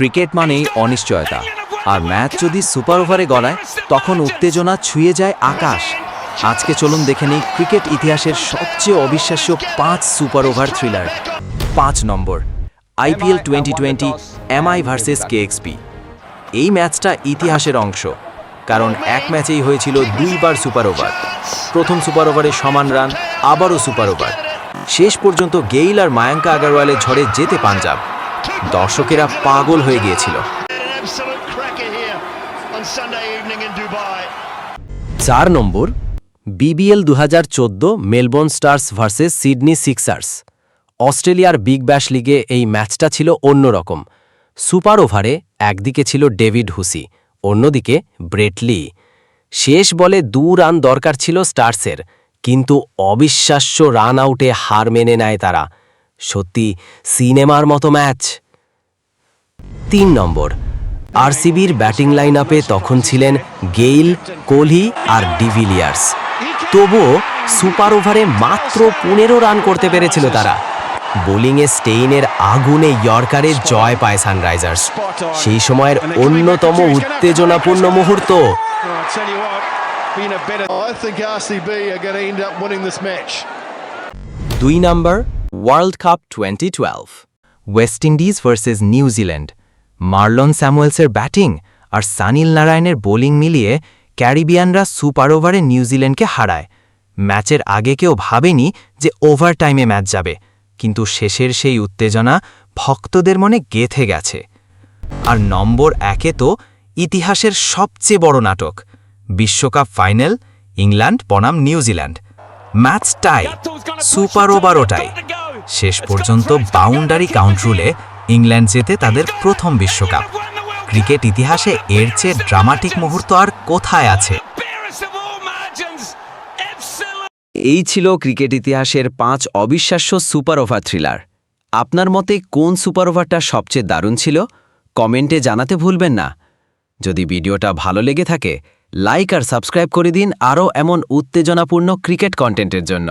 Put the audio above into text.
Cricket মানেই অনিশ্চয়তা। আর match যদি সুপার ওভারে গড়ায় তখন উত্তেজনা ছুঁয়ে যায় আকাশ। আজকে চলুন দেখে নিই ক্রিকেট ইতিহাসের সবচেয়ে অবিশ্বাস্য পাঁচ সুপার ওভার থ্রিলার। পাঁচ নম্বর, IPL twenty twenty MI versus KXP এই ম্যাচটা ইতিহাসের অংশ, কারণ এক ম্যাচেই হয়েছিল দুইবার সুপার ওভার। প্রথম সুপার ওভারে সমান রান, আবারও সুপার ওভার। শেষ পর্যন্ত গেইল আর মায়াঙ্কা আগারওয়ালের ঝড়ে যেতে পাঞ্জাব। দর্শকেরা পাগল হয়ে গিয়েছিল. চার নম্বর বিবিএল দু হাজার চোদ্দ Melbourne Stars versus Sydney Sixers. অস্ট্রেলিয়ার বিগ ব্যাশ লিগে এই ম্যাচটা ছিল অন্যরকম। সুপার ওভারে একদিকে ছিল ডেভিড হুসি অন্যদিকে ব্রেটলি শেষ বলে দু রান দরকার ছিল স্টার্সের কিন্তু অবিশ্বাস্য রান আউটে হার মেনে নেয় তারা। সত্যি সিনেমার মতো ম্যাচ। তিন নম্বর আরসিবির ব্যাটিং লাইন আপে তখন ছিলেন গেইল কোহলি আর ডিভিলিয়ার্স তবুও সুপার ওভারে মাত্র পনেরো রান করতে পেরেছিল তারা। বোলিংয়ে স্টেইনের আগুনে ইয়র্কারে জয় পায় সানরাইজার্স। সেই সময়ের অন্যতম উত্তেজনাপূর্ণ মুহূর্ত. দুই নম্বর World Cup twenty twelve West Indies versus New Zealand Marlon স্যামুয়েলসের batting আর সানিল নারায়ণের বোলিং মিলিয়ে ক্যারিবিয়ানরা সুপার ওভারে নিউজিল্যান্ডকে হারায়। ম্যাচের আগে কেউ ভাবেনি যে ওভার টাইমে ম্যাচ যাবে কিন্তু শেষের সেই উত্তেজনা ভক্তদের মনে গেথে গেছে। আর নম্বর একে তো ইতিহাসের সবচেয়ে বড় নাটক। বিশ্বকাপ ফাইনাল ইংল্যান্ড বনাম New Zealand match tie super ওভারও tie শেষ পর্যন্ত বাউন্ডারি কাউন্ট রুলে ইংল্যান্ড জেতে তাদের প্রথম বিশ্বকাপ। ক্রিকেট ইতিহাসে এর চেয়ে ড্রামাটিক মুহূর্ত আর কোথায় আছে. এই ছিল ক্রিকেট ইতিহাসের পাঁচ অবিশ্বাস্য সুপার ওভার থ্রিলার আপনার মতে কোন সুপার ওভারটা সবচেয়ে দারুণ ছিল? কমেন্টে জানাতে ভুলবেন না। যদি ভিডিওটা ভালো লেগে থাকে লাইক আর সাবস্ক্রাইব করে দিন আরও এমন উত্তেজনাপূর্ণ ক্রিকেট কন্টেন্টের জন্য।